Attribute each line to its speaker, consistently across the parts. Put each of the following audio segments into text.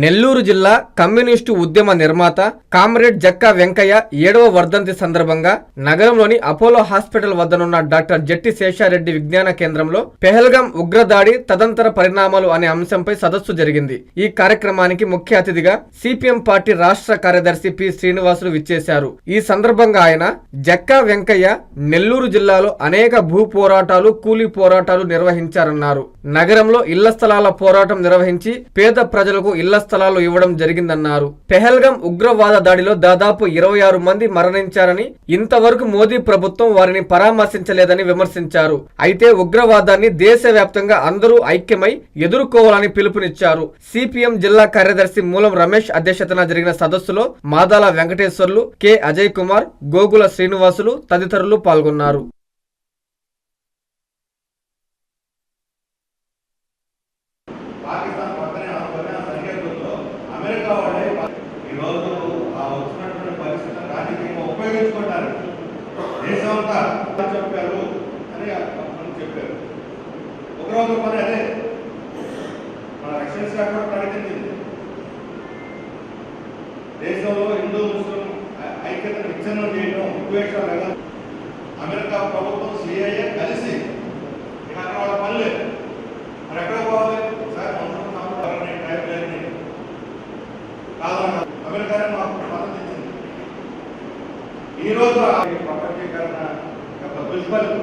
Speaker 1: నెల్లూరు జిల్లా కమ్యూనిస్టు ఉద్యమ నిర్మాత కామ్రేడ్ జక్కా వెంకయ్య ఏడవ వర్ధంతి సందర్భంగా నగరంలోని అపోలో హాస్పిటల్ వద్దనున్న డాక్టర్ జట్టి శేషారెడ్డి విజ్ఞాన కేంద్రంలో పెహల్గాం ఉగ్రదాడి తదంతర పరిణామాలు అనే అంశంపై సదస్సు జరిగింది. ఈ కార్యక్రమానికి ముఖ్య అతిథిగా సిపిఎం పార్టీ రాష్ట్ర కార్యదర్శి పి శ్రీనివాసులు విచ్చేశారు. ఈ సందర్భంగా ఆయన జక్కా వెంకయ్య నెల్లూరు జిల్లాలో అనేక భూ పోరాటాలు కూలీ పోరాటాలు నిర్వహించారన్నారు. నగరంలో ఇళ్ళ స్థలాల పోరాటం నిర్వహించి పేద ప్రజలకు ఇళ్ళ స్థలాలు ఇవ్వడం జరిగిందన్నారు. పెహల్గం ఉగ్రవాద దాడిలో దాదాపు ఇరవై ఆరు మంది మరణించారని ఇంతవరకు మోదీ ప్రభుత్వం వారిని పరామర్శించలేదని విమర్శించారు. అయితే ఉగ్రవాదాన్ని దేశవ్యాప్తంగా అందరూ ఐక్యమై ఎదుర్కోవాలని పిలుపునిచ్చారు. సిపిఎం జిల్లా కార్యదర్శి మూలం రమేష్ అధ్యక్షతన జరిగిన సదస్సులో మాదాల వెంకటేశ్వర్లు కె. అజయ్ కుమార్ గోగుల శ్రీనివాసులు తదితరులు పాల్గొన్నారు
Speaker 2: పాకిస్తాన్ పక్కనే ఆనుకొని ఆ సరిహద్దుల్లో అమెరికా వాళ్ళే ఈరోజు ఆ వచ్చినటువంటి పరిస్థితి రాజకీయంగా ఉపయోగించుకుంటారు. దేశమంతా చెప్పారు అని కొంతమంది చెప్పారు. ఒకరోజు పని అదే. మన రక్షణ శాఖ కూడా ప్రకటించింది దేశంలో హిందూ ముస్లిం ఐక్యతను విచ్ఛిన్నం చేయడం ఉద్వేషాలు అమెరికా ప్రభుత్వం సిఐఏ కలిసి ఇక అక్కడ వాళ్ళ పని లేదు మరి ఎక్కడ పోవాలి సార్ మనుషులు నమ్ముతారని టైం లేదని కాదన్న అమెరికానే మాకు మద్దతు ఇచ్చింది ఈ రోజు ఆ ఈ ప్రపంచీకరణ యొక్క దుష్ఫలితం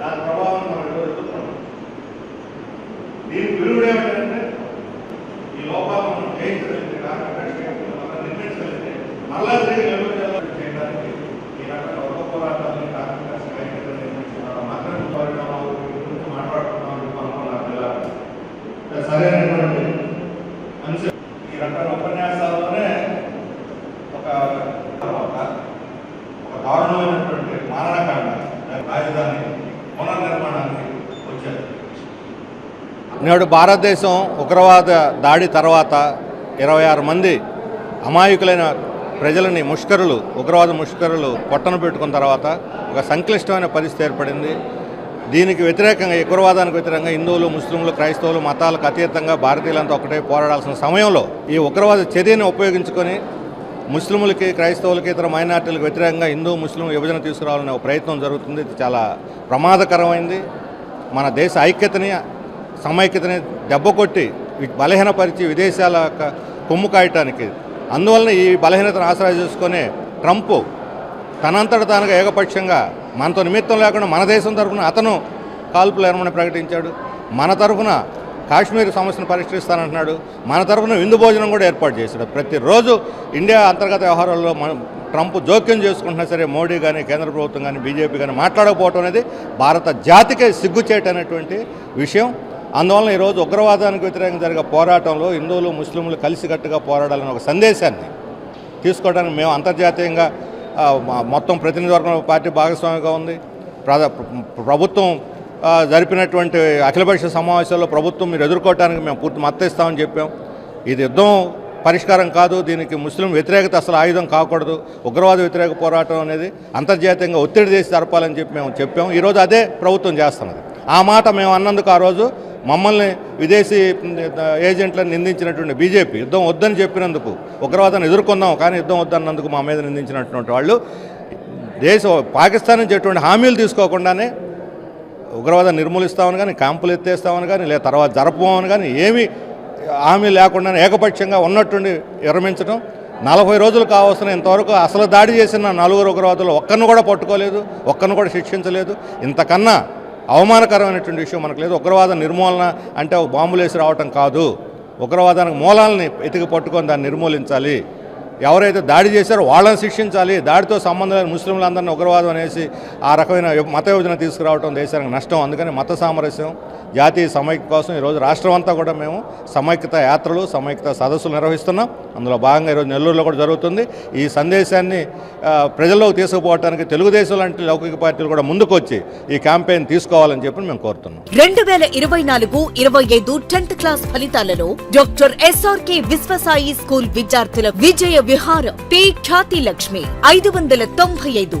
Speaker 2: దాని ప్రభావం మనం ఈరోజు ఎదుర్కొన్నాం దీనికి విరుగుడు ఏమిటంటే ఈ లోపాలను మనం జయించగలిగితే కాకుండా మనం నిర్మించగలిగితే మళ్ళా తిరిగి నెల్లూరు చేయడానికి ఈ రకమైన ఒక పోరాటాన్ని కాకుండా సహాయకంగా నిర్మించుకోవడం మాత్రమే పరిణామాలు గురించి మాట్లాడుతున్నాం అనుకున్నాం సరైనటువంటి
Speaker 3: నేడు భారతదేశం ఉగ్రవాద దాడి తర్వాత ఇరవై ఆరు మంది అమాయకులైన ప్రజలని ముష్కరులు ఉగ్రవాద ముష్కరులు పొట్టను పెట్టుకున్న తర్వాత ఒక సంక్లిష్టమైన పరిస్థితి ఏర్పడింది. దీనికి వ్యతిరేకంగా ఉగ్రవాదానికి వ్యతిరేకంగా హిందువులు ముస్లింలు క్రైస్తవులు మతాలకు అతీతంగా భారతీయులంతా ఒకటే పోరాడాల్సిన సమయంలో ఈ ఉగ్రవాద చర్యను ఉపయోగించుకొని ముస్లింలకి క్రైస్తవులకి ఇతర మైనార్టీలకు వ్యతిరేకంగా హిందూ ముస్లిం విభజన తీసుకురావాలనే ఒక ప్రయత్నం జరుగుతుంది. ఇది చాలా ప్రమాదకరమైంది. మన దేశ ఐక్యతని సమైక్యతని దెబ్బకొట్టి వి- బలహీనపరిచి విదేశాల యొక్క కొమ్ము కాయటానికి. అందువలన ఈ బలహీనతను ఆసరా చేసుకునే ట్రంప్ తనంతట తానుగా ఏకపక్షంగా మనతో నిమిత్తం లేకుండా మన దేశం తరఫున అతను కాల్పులు ఎరమని ప్రకటించాడు. మన తరఫున కాశ్మీర్ సమస్యను పరిష్కరిస్తానంటున్నాడు. మన తరఫున విందు భోజనం కూడా ఏర్పాటు చేశాడు. ప్రతిరోజు ఇండియా అంతర్గత వ్యవహారాల్లో ట్రంప్ జోక్యం చేసుకుంటున్నా సరే మోడీ కానీ కేంద్ర ప్రభుత్వం కానీ బీజేపీ కానీ మాట్లాడకపోవటం అనేది భారత జాతికే సిగ్గుచేటనేటువంటి విషయం. అందువలన ఈరోజు ఉగ్రవాదానికి వ్యతిరేకంగా జరిగే పోరాటంలో హిందువులు ముస్లింలు కలిసికట్టుగా పోరాడాలని ఒక సందేశాన్ని తీసుకోవడానికి మేము అంతర్జాతీయంగా మొత్తం ప్రతినిధివర్గం పార్టీ భాగస్వామిగా ఉంది. ప్రభుత్వం జరిపినటువంటి జరిపినటువంటి అఖిలపక్ష సమావేశాల్లో ప్రభుత్వం మీరు ఎదుర్కోవడానికి మేము పూర్తి మద్దతిస్తామని చెప్పాం. ఇది యుద్ధం పరిష్కారం కాదు. దీనికి ముస్లిం వ్యతిరేకత అసలు ఆయుధం కాకూడదు. ఉగ్రవాద వ్యతిరేక పోరాటం అనేది అంతర్జాతీయంగా ఒత్తిడి చేసి జరపాలని చెప్పి మేము చెప్పాం. ఈరోజు అదే ప్రభుత్వం చేస్తున్నది. ఆ మాట మేము అన్నందుకు ఆ రోజు మమ్మల్ని విదేశీ ఏజెంట్లను నిందించినటువంటి బీజేపీ యుద్ధం వద్దని చెప్పినందుకు ఉగ్రవాదాన్ని ఎదుర్కొందాం కానీ యుద్ధం వద్దన్నందుకు మా మీద నిందించినటువంటి వాళ్ళు దేశ పాకిస్తాన్ నుంచి ఎటువంటి హామీలు తీసుకోకుండానే ఉగ్రవాదం నిర్మూలిస్తామని కానీ క్యాంపులు ఎత్తేస్తామని కానీ లేదా తర్వాత జరపమని కానీ ఏమీ హామీ లేకుండా ఏకపక్షంగా ఉన్నట్టుండి విరమించడం నలభై రోజులు కావాల్సిన ఇంతవరకు అసలు దాడి చేసిన నలుగురు ఉగ్రవాదులు ఒక్కరిని కూడా పట్టుకోలేదు ఒక్కరిని కూడా శిక్షించలేదు. ఇంతకన్నా అవమానకరమైనటువంటి విషయం మనకు లేదు. ఉగ్రవాద నిర్మూలన అంటే ఒక రావటం కాదు. ఉగ్రవాదానికి మూలాలని ఎతికి పట్టుకొని దాన్ని నిర్మూలించాలి. ఎవరైతే దాడి చేశారో వాళ్ళని శిక్షించాలి. దాడితో సంబంధం లేని ముస్లింలందరినీ ఉగ్రవాదం అనేసి ఆ రకమైన మత విభజన తీసుకురావడం దేశానికి నష్టం. అందుకని మత సామరస్యం జాతీయ సమైక్య కోసం ఈరోజు రాష్ట్రం అంతా కూడా మేము సమైక్యత యాత్రలు సమైక్యత సదస్సులు నిర్వహిస్తున్నాం. అందులో భాగంగా ఈరోజు నెల్లూరులో కూడా జరుగుతుంది. ఈ సందేశాన్ని ప్రజల్లోకి తీసుకుపోవడానికి తెలుగుదేశం లాంటి లౌకిక పార్టీలు కూడా ముందుకొచ్చి ఈ క్యాంపెయిన్ తీసుకోవాలని చెప్పి మేము కోరుతున్నాం.
Speaker 4: రెండు వేల ఇరవై నాలుగు ఇరవై ఐదు టెన్త్ క్లాస్ ఫలితాలలో డాక్టర్ ఎస్ఆర్కే విశ్వసాయి స్కూల్ విద్యార్థుల విజయ విహారం పే ఖ్యాతి లక్ష్మి ఐదు వందల తొంభై ఐదు.